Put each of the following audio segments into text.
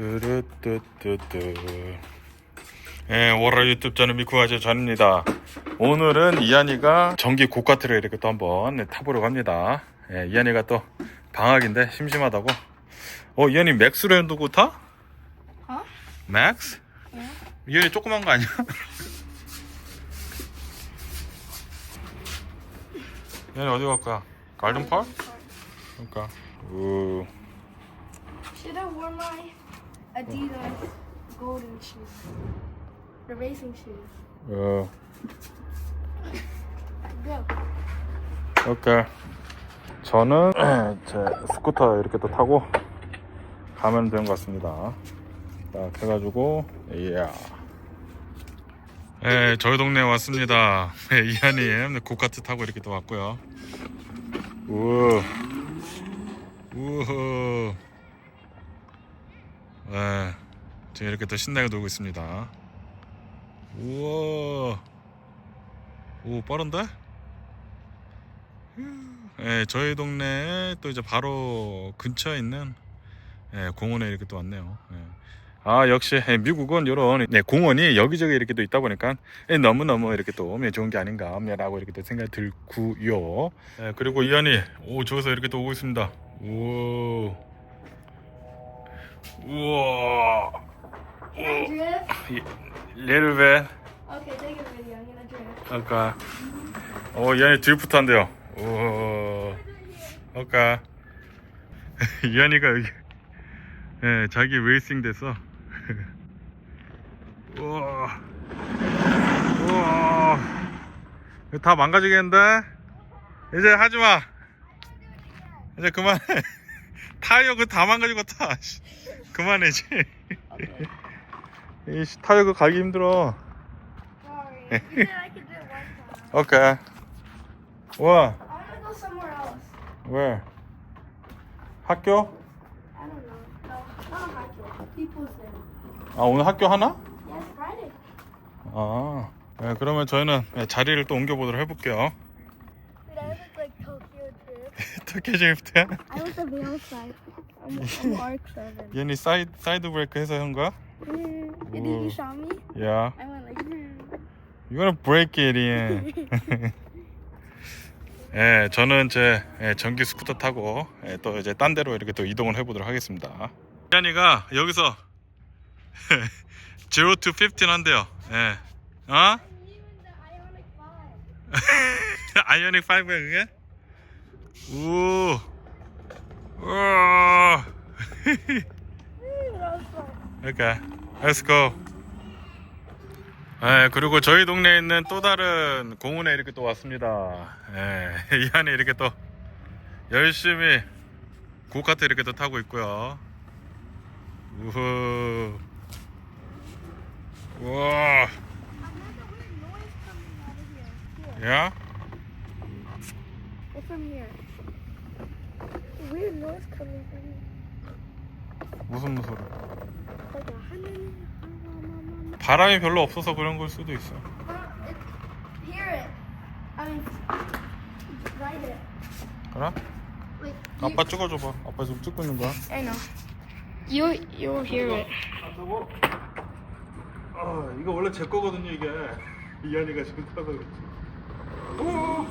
뚜루뚜뚜뚜 예, 월화 유튜브 저는 미쿠아저 전입니다. 오늘은 이한이가 전기 고카트를 이렇게 또 한번 네, 타보려고 합니다. 예, 이한이가 또 방학인데 심심하다고. 어, 이한이 맥스로 두고 타? 어? 맥스? 이한이 조그만 거 아니야? 이한이 어디 갈까? 갈든 파크? 그러니까. 우. Should I wear my Adidas golden shoes? The racing shoes. 어. Go. 오케이. 저는 제 스쿠터 이렇게 또 타고 가면 되는 것 같습니다. 딱 해가지고 이야. 네, 저희 동네에 왔습니다. 네, 이한님 고카트 타고 이렇게 또 왔고요. 우, 우후. 네, 지금 이렇게 또 신나게 놀고 있습니다. 우와. 오, 빠른데? 예, 저희 동네에 또 이제 바로 근처에 있는 예, 공원에 이렇게 또 왔네요. 예. 아 역시 예, 미국은 이런 네, 공원이 여기저기 이렇게 또 있다 보니까 예, 너무너무 이렇게 또 예, 좋은 게 아닌가 라고 이렇게 또 생각이 들고요. 예, 그리고 이현이 오 저기서 이렇게 또 오고 있습니다. 우 와. 우와. Can I drift? little bit Okay, take a video. I'm gonna drift. 아까 어 이한이 드리프트 한대요. 오, 아까 이한이가 여기. 예 자기 레이싱 돼서 우와. 우와 다 망가지겠는데? 이제 하지 마. 이제 그만해 타이어 그 다 망가지고 타 씨. 그만해 이제 이 씨, 타이어 그 가기 힘들어. Sorry. You said I could do it one time. 오케이. 와, I wanna go somewhere else. 왜? 학교? I don't know. No, not a high school. People's there. 아, 오늘 학교 하나? Yes, Friday. 아. 네, 그러면 저희는 네, 자리를 또 옮겨보도록 해볼게요. Dude, I look like Tokyo 터키 드리프트야? I was the real side. I'm, I'm Arc 7. 얘니 사이드, 사이드 브레이크 해서 한 거야? Mm, Did you saw me? 야. I went like. mm. You wanna break it in. 예, 저는 제 예, 전기 스쿠터 타고 예, 또 이제 딴 데로 이렇게 또 이동을 해보도록 하겠습니다. 이한이가 여기서 0 to 15 한대요. 예. 어? Even the Ionic 5. 아이오닉 5야 그게? 우. 우와. 오케이. Let's go. 예, 그리고 저희 동네에 있는 또 다른 공원에 이렇게 또 왔습니다. 예, 이 안에 이렇게 또 열심히 고카트 이렇게 또 타고 있고요. 우후. 우와. I heard a weird noise coming out of here. Here. 야? It's from here. A weird noise coming from here. 무슨 소리? Like a honey. 바람이 별로 없어서 그런 걸 수도 있어. Hear it. I mean, write it. 그래? Like, 아빠 찍어줘봐. 아빠 지금 찍고 있는 거야. I know. You you'll hear it. 아 이거 원래 제 거거든요 이게 이한이가 지금 타서 그렇지 오!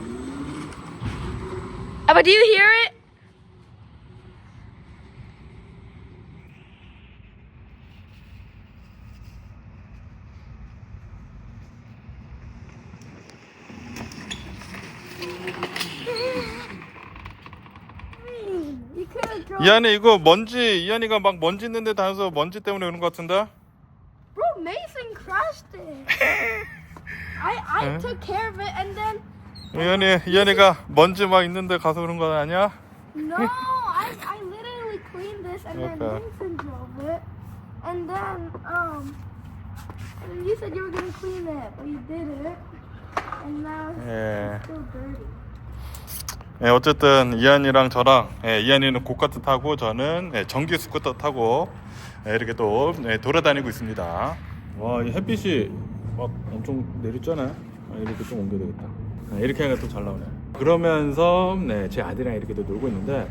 But do you hear it? 이한이 이거 먼지 이한이가 막 먼지 있는데 다녀서 먼지 때문에 오는 것 같은데 Bro, Mason crashed it. I I took care of it and then 이한이 이한이가 먼지 막 있는데 가서 그런 거 아니야? no, I I literally cleaned this and then Okay. Mason drove it, and then um, and you said you were gonna clean it, but you didn't, and now it's 예. still dirty. 예, 어쨌든 이한이랑 저랑 예, 이한이는 고카트 타고 저는 예, 전기 스쿠터 타고 예, 이렇게 또 예, 돌아다니고 있습니다. 와, 이 햇빛이 막 엄청 내리잖아요. 아, 이렇게 좀 옮겨야 되겠다. 아, 이렇게 하니까 또 잘 나오네. 그러면서 네, 제 아들이랑 이렇게 또 놀고 있는데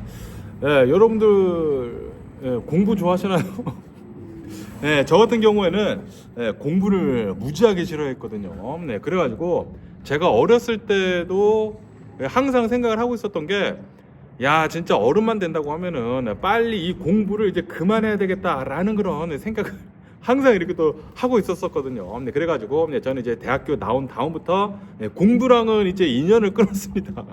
예, 여러분들 예, 공부 좋아하시나요? 네, 저 같은 경우에는 네, 공부를 무지하게 싫어했거든요. 네, 그래가지고 제가 어렸을 때도 항상 생각을 하고 있었던 게, 야, 진짜 어른만 된다고 하면은 빨리 이 공부를 이제 그만해야 되겠다라는 그런 생각을 항상 이렇게 또 하고 있었었거든요. 네, 그래가지고 네, 저는 이제 대학교 나온 다음부터 네, 공부랑은 이제 인연을 끊었습니다.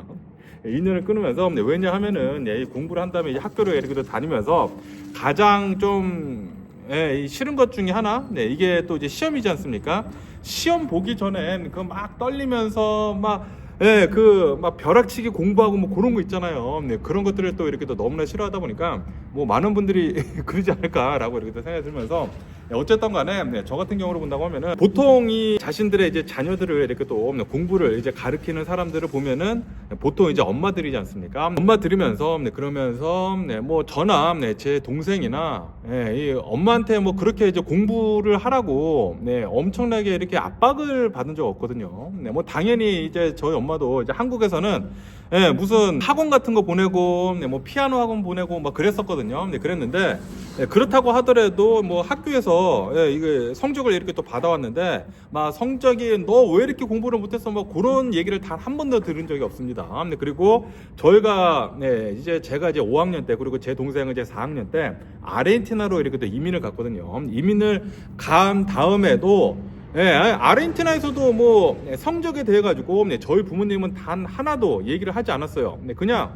네, 인연을 끊으면서 네, 왜냐하면은 예, 이 공부를 한 다음에 이제 학교를 이렇게 또 다니면서 가장 좀 예, 이 싫은 것 중에 하나, 네, 이게 또 이제 시험이지 않습니까? 시험 보기 전엔 그 막 떨리면서 막, 예, 그, 막 벼락치기 공부하고 뭐 그런 거 있잖아요. 네, 그런 것들을 또 이렇게 또 너무나 싫어하다 보니까 뭐 많은 분들이 그러지 않을까라고 이렇게 또 생각이 들면서 네, 어쨌든 간에 네, 저 같은 경우로 본다고 하면은 보통 이 자신들의 이제 자녀들을 이렇게 또 네, 공부를 이제 가르치는 사람들을 보면은 네, 보통 이제 엄마들이지 않습니까? 엄마 들으면서 네, 그러면서 네, 뭐 저나 네, 제 동생이나 네, 이 엄마한테 뭐 그렇게 이제 공부를 하라고 네, 엄청나게 이렇게 압박을 받은 적 없거든요. 네, 뭐 당연히 이제 저희 엄마도 이제 한국에서는 예, 무슨 학원 같은 거 보내고, 네, 뭐 피아노 학원 보내고, 막 그랬었거든요. 네, 그랬는데, 예, 그렇다고 하더라도 뭐 학교에서, 예, 이게 성적을 이렇게 또 받아왔는데, 막 성적이 너 왜 이렇게 공부를 못했어? 뭐 그런 얘기를 단 한 번도 들은 적이 없습니다. 네, 그리고 저희가, 네, 이제 제가 이제 5학년 때, 그리고 제 동생은 이제 4학년 때, 아르헨티나로 이렇게 또 이민을 갔거든요. 이민을 간 다음에도, 예, 아르헨티나에서도 뭐 예, 성적에 대해 가지고 네, 저희 부모님은 단 하나도 얘기를 하지 않았어요. 네, 그냥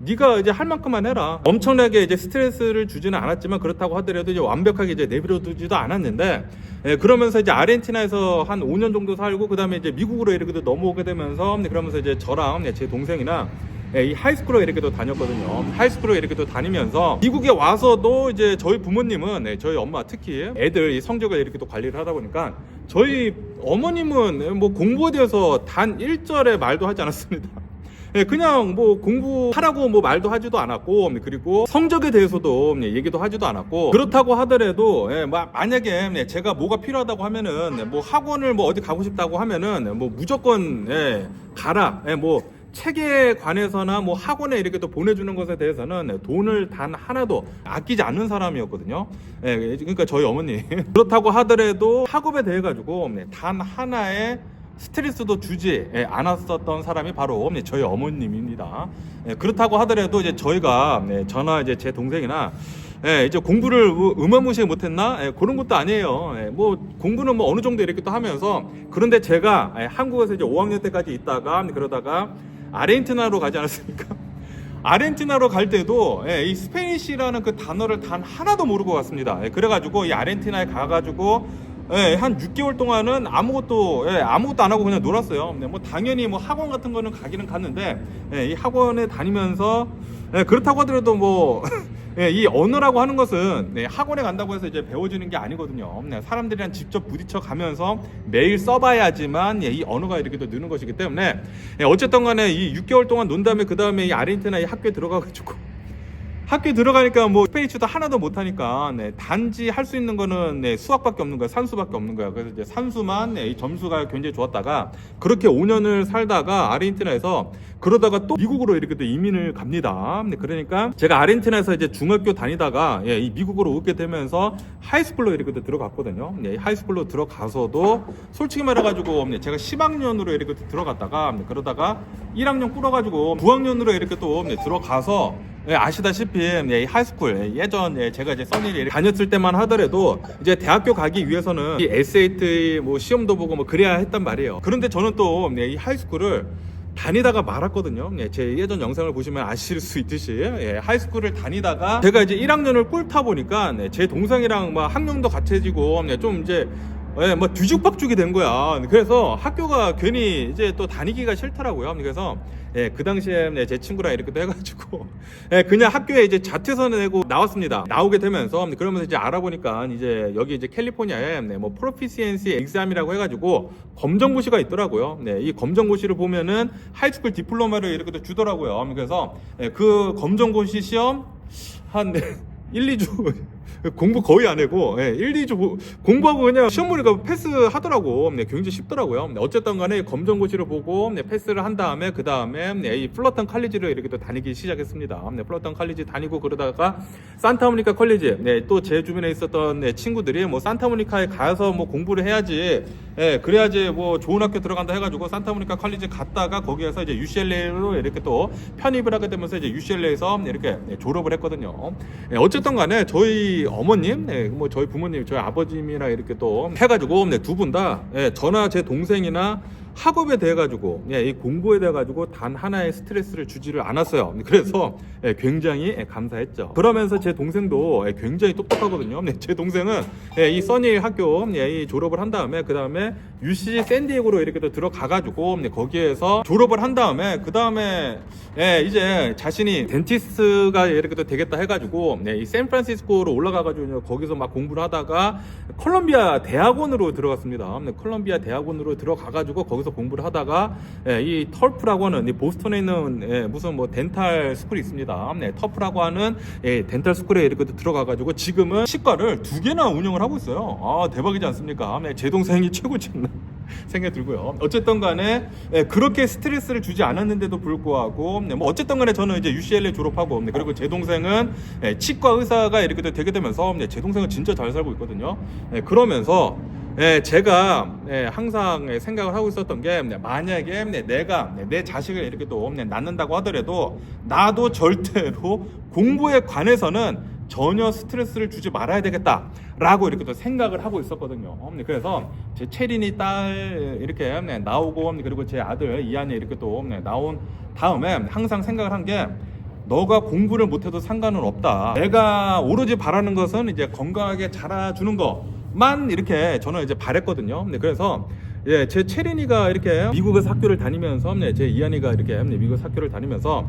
네가 이제 할 만큼만 해라. 엄청나게 이제 스트레스를 주지는 않았지만 그렇다고 하더라도 이제 완벽하게 이제 내버려두지도 않았는데 예, 그러면서 이제 아르헨티나에서 한 5년 정도 살고 그다음에 이제 미국으로 이렇게 또 넘어오게 되면서 네, 그러면서 이제 저랑 네, 제 동생이나 예, 이 하이스쿨로 이렇게 또 다녔거든요. 하이스쿨로 이렇게 또 다니면서 미국에 와서도 이제 저희 부모님은 네, 저희 엄마 특히 애들 이 성적을 이렇게 또 관리를 하다 보니까 저희 어머님은 뭐 공부에 대해서 단 1절의 말도 하지 않았습니다. 예, 그냥 뭐 공부하라고 뭐 말도 하지도 않았고 그리고 성적에 대해서도 예, 얘기도 하지도 않았고 그렇다고 하더라도 예, 마- 만약에 예, 제가 뭐가 필요하다고 하면은 예, 뭐 학원을 뭐 어디 가고 싶다고 하면은 뭐 무조건 예, 가라 예, 뭐 책에 관해서나 뭐 학원에 이렇게 또 보내주는 것에 대해서는 네, 돈을 단 하나도 아끼지 않는 사람이었거든요. 예, 그러니까 저희 어머니 그렇다고 하더라도 학업에 대해 가지고 네, 단 하나의 스트레스도 주지 예, 않았었던 사람이 바로 네, 저희 어머님입니다. 예, 그렇다고 하더라도 이제 저희가 네, 저나 이제 제 동생이나 예, 이제 공부를 우- 어마무시하게 못했나 예, 그런 것도 아니에요. 예, 뭐 공부는 뭐 어느 정도 이렇게 또 하면서 그런데 제가 예, 한국에서 이제 5학년 때까지 있다가 그러다가 아르헨티나로 가지 않았습니까? 아르헨티나로 갈 때도 예, 이 스페니쉬라는 그 단어를 단 하나도 모르고 갔습니다. 예, 그래가지고 이 아르헨티나에 가가지고 예, 한 6개월 동안은 아무것도 예, 아무것도 안 하고 그냥 놀았어요. 네, 뭐 당연히 뭐 학원 같은 거는 가기는 갔는데 예, 이 학원에 다니면서 예, 그렇다고 하더라도 뭐 예, 이 언어라고 하는 것은 네, 학원에 간다고 해서 이제 배워지는 게 아니거든요. 네, 사람들이랑 직접 부딪혀 가면서 매일 써봐야지만 예, 이 언어가 이렇게 또 느는 것이기 때문에 예, 어쨌든 간에 이 6개월 동안 논 다음에 그 다음에 이 아르헨티나 이 학교에 들어가가지고 학교에 들어가니까 뭐 스페니쉬도 하나도 못하니까 네, 단지 할 수 있는 거는 네, 수학밖에 없는 거야 산수밖에 없는 거야. 그래서 이제 산수만 네, 이 점수가 굉장히 좋았다가 그렇게 5년을 살다가 아르헨티나에서 그러다가 또 미국으로 이렇게 또 이민을 갑니다. 네, 그러니까 제가 아르헨티나에서 이제 중학교 다니다가 예, 이 미국으로 오게 되면서 하이스쿨로 이렇게 또 들어갔거든요. 네, 하이스쿨로 들어가서도 솔직히 말해가지고 네, 제가 10학년으로 이렇게 또 들어갔다가 네, 그러다가 1학년 꾸려가지고 9학년으로 이렇게 또 네, 들어가서 예, 아시다시피 예, 이 하이스쿨 예, 예전 예, 제가 이제 써니를 다녔을 때만 하더라도 이제 대학교 가기 위해서는 이 SAT 뭐 시험도 보고 뭐 그래야 했단 말이에요. 그런데 저는 또이 하이스쿨을 다니다가 말았거든요. 예, 제 예전 영상을 보시면 아실 수 있듯이 예, 하이스쿨을 다니다가 제가 이제 1학년을 꿀타 보니까 네, 제 동생이랑 막 학년도 같아지고 네, 좀 이제 예, 뭐 뒤죽박죽이 된 거야. 그래서 학교가 괜히 이제 또 다니기가 싫더라고요. 그래서 예, 그 당시에 네, 제 친구랑 이렇게 또 해가지고 예, 그냥 학교에 이제 자퇴서를 내고 나왔습니다. 나오게 되면서 그러면서 이제 알아보니까 이제 여기 이제 캘리포니아에 네, 뭐 프로피시엔시 엑삼이라고 해가지고 검정고시가 있더라고요. 네, 이 검정고시를 보면은 하이스쿨 디플로마를 이렇게 또 주더라고요. 그래서 예, 그 검정고시 시험 한 1, 2주 공부 거의 안 하고 예, 1, 2주 보- 공부하고 그냥 시험 보니까 패스하더라고. 네, 굉장히 쉽더라고요. 네, 어쨌든 간에 검정고시를 보고 네, 패스를 한 다음에 그 다음에 네, 이 플러턴 칼리지를 이렇게 또 다니기 시작했습니다. 네, 플러턴 칼리지 다니고 그러다가 산타모니카 컬리지 네, 또 제 주변에 있었던 네, 친구들이 뭐 산타모니카에 가서 뭐 공부를 해야지 예, 그래야지 뭐 좋은 학교 들어간다 해가지고 산타모니카 컬리지 갔다가 거기에서 이제 UCLA로 이렇게 또 편입을 하게 되면서 이제 UCLA에서 이렇게 네, 졸업을 했거든요. 예, 어쨌든 간에 저희 어머님, 네, 뭐 저희 부모님, 저희 아버님이랑 이렇게 또 해가지고 네, 두 분 다 예, 저나 제 동생이나 학업에 대해 가지고 예, 이 공부에 대해 가지고 단 하나의 스트레스를 주지를 않았어요. 그래서 예, 굉장히 예, 감사했죠. 그러면서 제 동생도 예, 굉장히 똑똑하거든요. 네, 제 동생은 예, 이 써니 학교 예, 이 졸업을 한 다음에 그 다음에 UC 샌디에고로 이렇게 또 들어가 가지고 네, 거기에서 졸업을 한 다음에 그 다음에 예, 이제 자신이 덴티스트가 이렇게 또 되겠다 해가지고 네, 이 샌프란시스코로 올라가 가지고 거기서 막 공부를 하다가 콜롬비아 대학원으로 들어갔습니다. 네, 콜롬비아 대학원으로 들어가 가지고 거기 서 공부를 하다가 예, 이 털프라고 하는 이 보스턴에 있는 예, 무슨 뭐 덴탈 스쿨이 있습니다. 네, 터프라고 하는 예, 덴탈 스쿨에 이렇게 또 들어가가지고 지금은 치과를 두 개나 운영을 하고 있어요. 아 대박이지 않습니까? 네, 제 동생이 최고지 않나 생각이 들고요. 어쨌든 간에 예, 그렇게 스트레스를 주지 않았는데도 불구하고 네, 뭐 어쨌든 간에 저는 이제 UCLA 졸업하고 네, 그리고 제 동생은 예, 치과 의사가 이렇게 또 되게 되면서 네, 제 동생은 진짜 잘 살고 있거든요. 예, 그러면서 예, 제가 예, 항상 예, 생각을 하고 있었던 게 네, 만약에 네, 내가 네, 내 자식을 이렇게 또 네, 낳는다고 하더라도 나도 절대로 공부에 관해서는 전혀 스트레스를 주지 말아야 되겠다라고 이렇게 또 생각을 하고 있었거든요. 네, 그래서 제 체린이 딸 이렇게 네, 나오고 그리고 제 아들 이한이 이렇게 또 네, 나온 다음에 항상 생각을 한 게 너가 공부를 못해도 상관은 없다. 내가 오로지 바라는 것은 이제 건강하게 자라주는 것 만 이렇게 저는 이제 바랬거든요. 네, 그래서 예, 제 체린이가 이렇게 미국에서 학교를 다니면서 네, 제 이한이가 이렇게 네, 미국에서 학교를 다니면서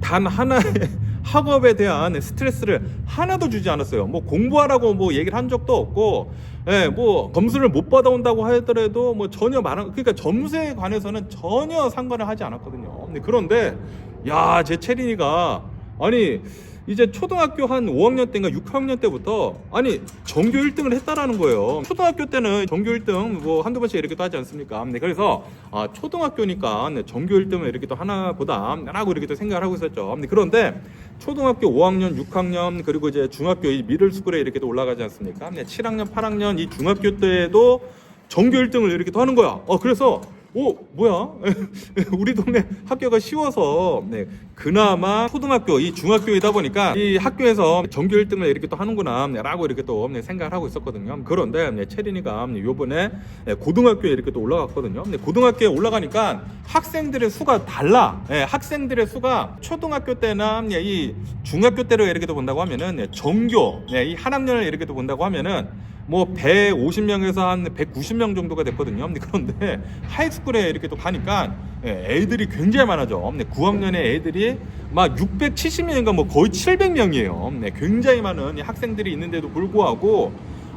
단 하나의 학업에 대한 스트레스를 하나도 주지 않았어요. 뭐 공부하라고 뭐 얘기를 한 적도 없고, 예, 뭐 점수를 못 받아온다고 하더라도 뭐 전혀 말한, 그러니까 점수에 관해서는 전혀 상관을 하지 않았거든요. 근데 그런데 야, 제 체린이가 아니 이제 초등학교 한 5학년 때인가 6학년 때부터 아니 전교 1등을 했다라는 거예요. 초등학교 때는 전교 1등 뭐 한두 번씩 이렇게 또 하지 않습니까? 네, 그래서 아, 초등학교니까 네, 전교 1등을 이렇게 또 하나 보다 라고 이렇게 또 생각을 하고 있었죠. 네, 그런데 초등학교 5학년, 6학년 그리고 이제 중학교 이 미들 스쿨에 이렇게 또 올라가지 않습니까? 네, 7학년, 8학년 이 중학교 때에도 전교 1등을 이렇게 또 하는 거야. 어, 그래서 오 뭐야? 우리 동네 학교가 쉬워서. 네 그나마 초등학교 이 중학교이다 보니까 이 학교에서 전교 1등을 이렇게 또 하는구나 네, 라고 이렇게 또 네, 생각을 하고 있었거든요. 그런데 네, 체린이가 네, 요번에 네, 고등학교에 이렇게 또 올라갔거든요. 네, 고등학교에 올라가니까 학생들의 수가 달라. 네, 학생들의 수가 초등학교 때나 네, 이 중학교 때로 이렇게 또 본다고 하면은 네, 전교 네, 이 한 학년을 이렇게 또 본다고 하면은 뭐 150명에서 한 190명 정도가 됐거든요. 그런데 하이스쿨에 이렇게 또 가니까 예, 애들이 굉장히 많아져. 근데 9학년에 애들이 막 670명인가 뭐 거의 700명이에요. 네, 굉장히 많은 이 학생들이 있는데도 불구하고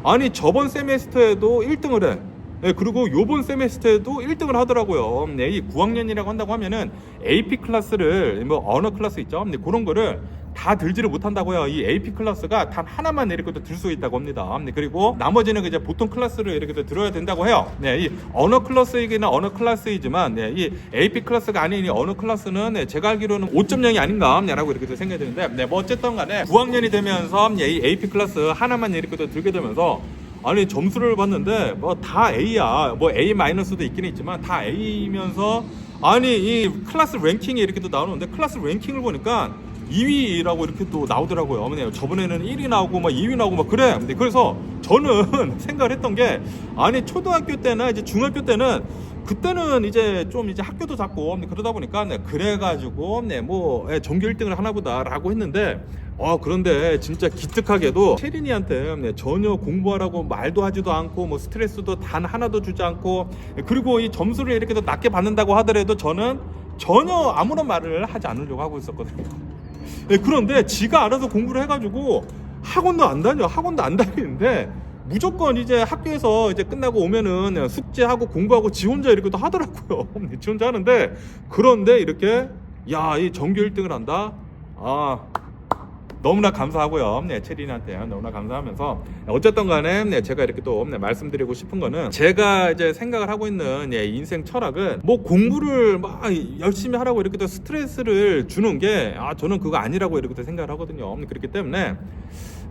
아니 저번 세메스터에도 1등을 해. 네, 그리고 요번 세메스터에도 1등을 하더라고요. 네, 이 9학년이라고 한다고 하면은 AP 클래스를 뭐 언어 클래스 있죠. 근데 그런 거를 다 들지를 못한다고요. 이 AP 클래스가 단 하나만 이렇게 또들수 있다고 합니다. 네, 그리고 나머지는 이제 보통 클래스를 이렇게 또 들어야 된다고 해요. 네, 이 언어 클래스이기는 언어 클래스이지만 네, 이 AP 클래스가 아닌 이 언어 클래스는 네, 제가 알기로는 5.0이 아닌가라고 이렇게 또 생각이 드는데 네, 뭐 어쨌든 간에 9학년이 되면서 네, 이 AP 클래스 하나만 이렇게 또 들게 되면서 아니 점수를 봤는데 뭐 다 A야 뭐 A 마이너스도 있기는 있지만 다 A면서 아니 이 클래스 랭킹이 이렇게 또 나오는데 클래스 랭킹을 보니까 2위라고 이렇게 또 나오더라고요. 어머니 저번에는 1위 나오고 막 2위 나오고 막 그래. 근데 그래서 저는 생각을 했던 게 아니 초등학교 때나 이제 중학교 때는 그때는 이제 좀 이제 학교도 작고 그러다 보니까 네, 그래가지고 네뭐 예, 전교 1등을 하나보다라고 했는데 어 그런데 진짜 기특하게도 체린이한테 네, 전혀 공부하라고 말도 하지도 않고 뭐 스트레스도 단 하나도 주지 않고 예, 그리고 이 점수를 이렇게 더 낮게 받는다고 하더라도 저는 전혀 아무런 말을 하지 않으려고 하고 있었거든요. 네, 그런데 지가 알아서 공부를 해가지고 학원도 안 다녀 학원도 안 다니는데 무조건 이제 학교에서 이제 끝나고 오면은 숙제하고 공부하고 지 혼자 이렇게 또 하더라고요. 네, 지 혼자 하는데 그런데 이렇게 야 이 전교 1등을 한다. 아 너무나 감사하고요. 네, 체린한테 너무나 감사하면서 어쨌든 간에 네, 제가 이렇게 또 네, 말씀드리고 싶은 거는 제가 이제 생각을 하고 있는 예, 인생 철학은 뭐 공부를 막 열심히 하라고 이렇게 또 스트레스를 주는 게 아, 저는 그거 아니라고 이렇게 또 생각을 하거든요. 그렇기 때문에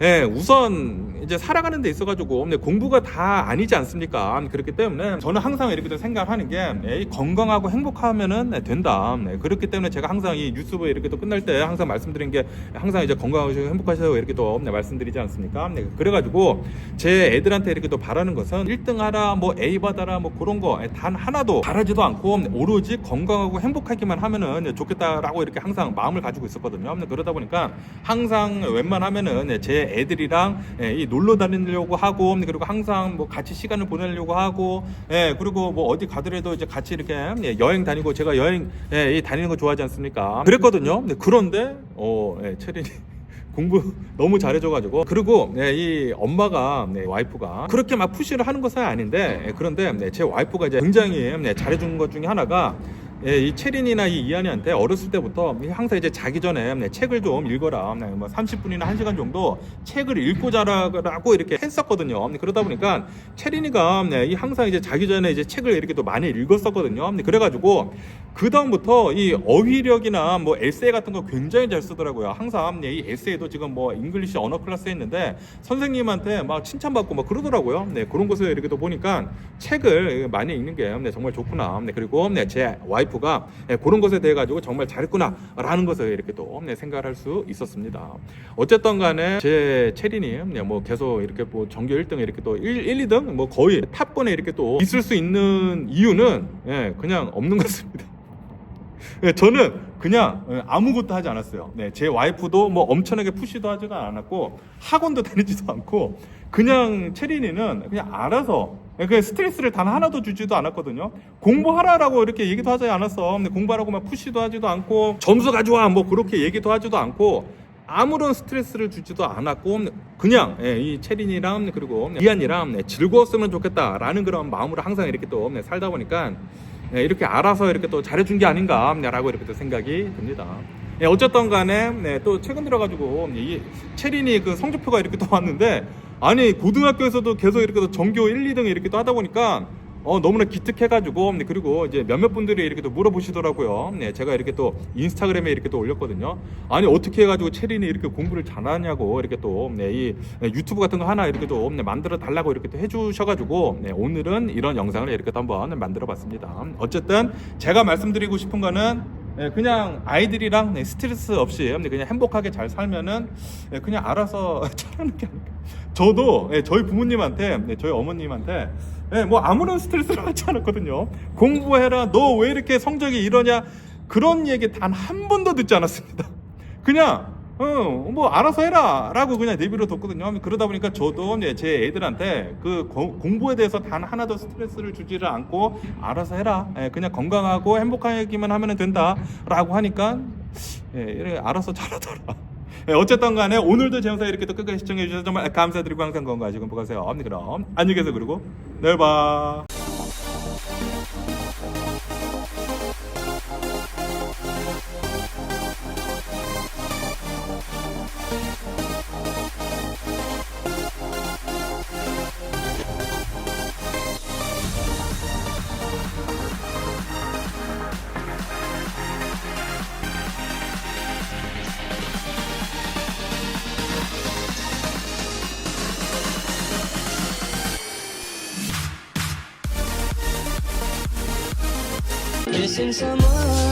예, 우선 이제 살아가는 데 있어가지고 네, 공부가 다 아니지 않습니까? 그렇기 때문에 저는 항상 이렇게 또 생각하는 게 예, 이 건강하고 행복하면은 네, 된다. 네, 그렇기 때문에 제가 항상 이 유튜브 이렇게 또 끝날 때 항상 말씀드린 게 항상 이제 건강하시고 행복하시고 이렇게 또 네, 말씀드리지 않습니까? 네, 그래가지고 제 애들한테 이렇게 또 바라는 것은 1등 하라, 뭐 A 받아라, 뭐 그런 거 단 하나도 바라지도 않고 오로지 건강하고 행복하기만 하면은 좋겠다라고 이렇게 항상 마음을 가지고 있었거든요. 네, 그러다 보니까 항상 웬만하면은 네, 제 애들이랑 예, 이 놀러 다니려고 하고 그리고 항상 뭐 같이 시간을 보내려고 하고 예, 그리고 뭐 어디 가더라도 이제 같이 이렇게 예, 여행 다니고 제가 여행 예, 이 다니는 거 좋아하지 않습니까? 그랬거든요. 네, 그런데 어, 예, 체린이 공부 너무 잘해줘가지고 그리고 네, 이 엄마가 네, 와이프가 그렇게 막 푸시를 하는 것은 아닌데 예, 그런데 네, 제 와이프가 이제 굉장히 네, 잘해준 것 중에 하나가 예, 이 체린이나 이 이한이한테 어렸을 때부터 항상 이제 자기 전에 네, 책을 좀 읽어라. 네, 뭐 30분이나 1시간 정도 책을 읽고 자라고 이렇게 했었거든요. 네, 그러다 보니까 체린이가 네, 이 항상 이제 자기 전에 이제 책을 이렇게 또 많이 읽었었거든요. 네, 그래가지고 그 다음부터 이 어휘력이나 뭐 에세이 같은 거 굉장히 잘 쓰더라고요. 항상 네, 이 에세이도 지금 뭐 잉글리시 언어 클래스에 있는데 선생님한테 막 칭찬받고 막 그러더라고요. 네, 그런 것을 이렇게 또 보니까 책을 많이 읽는 게 네, 정말 좋구나. 네, 그리고 네, 제 와이 프가 네, 그런 것에 대해 가지고 정말 잘했구나라는 것을 이렇게 또 네, 생각할 수 있었습니다. 어쨌든 간에 제 체린이 네, 뭐 계속 이렇게 뭐 전교 1등 이렇게 또 1, 1 2등 뭐 거의 탑권에 이렇게 또 있을 수 있는 이유는 예, 그냥 없는 것 같습니다. 예, 저는 그냥 예, 아무것도 하지 않았어요. 네, 제 와이프도 뭐 엄청나게 푸시도 하지가 않았고 학원도 다니지도 않고 그냥 체린이는 그냥 알아서 예, 그 스트레스를 단 하나도 주지도 않았거든요. 공부하라라고 이렇게 얘기도 하지 않았어. 근데 공부하라고 막 푸시도 하지도 않고 점수 가져와 뭐 그렇게 얘기도 하지도 않고 아무런 스트레스를 주지도 않았고 그냥 예, 이 체린이랑 그리고 이한이랑 네, 즐거웠으면 좋겠다라는 그런 마음으로 항상 이렇게 또 네, 살다 보니까 예, 이렇게 알아서 이렇게 또 잘해준 게 아닌가라고 이렇게 또 생각이 듭니다. 예, 어쨌든 간에 네, 또 최근 들어가지고 이 체린이 그 성적표가 이렇게 또 왔는데 아니 고등학교에서도 계속 이렇게 또 전교 1, 2등 이렇게 또 하다 보니까 어, 너무나 기특해가지고 네, 그리고 이제 몇몇 분들이 이렇게 또 물어보시더라고요. 네, 제가 이렇게 또 인스타그램에 이렇게 또 올렸거든요. 아니 어떻게 해가지고 체린이 이렇게 공부를 잘하냐고 이렇게 또 네, 이 네, 유튜브 같은 거 하나 이렇게 또 네, 만들어 달라고 이렇게 또 해주셔가지고 네, 오늘은 이런 영상을 이렇게 또 한번 만들어봤습니다. 어쨌든 제가 말씀드리고 싶은 거는 네, 그냥 아이들이랑 네, 스트레스 없이 네, 그냥 행복하게 잘 살면은 네, 그냥 알아서 잘하는 게 아닐까. 저도 네, 저희 부모님한테 네, 저희 어머님한테 네, 뭐 아무런 스트레스를 받지 않았거든요. 공부해라. 너 왜 이렇게 성적이 이러냐? 그런 얘기 단 한 번도 듣지 않았습니다. 그냥 어, 뭐 알아서 해라라고 그냥 내비로 뒀거든요. 그러다 보니까 저도 이제 제 애들한테 그 고- 공부에 대해서 단 하나도 스트레스를 주지를 않고 알아서 해라. 예, 그냥 건강하고 행복하기만 하면 된다라고 하니까 예, 알아서 잘하더라. 예, 어쨌든 간에 오늘도 제 영상 이렇게 또 끝까지 시청해 주셔서 정말 감사드리고 항상 건강하시고 행복하세요. 그럼 안녕히 계세요. 그리고 내일 봐. sense amor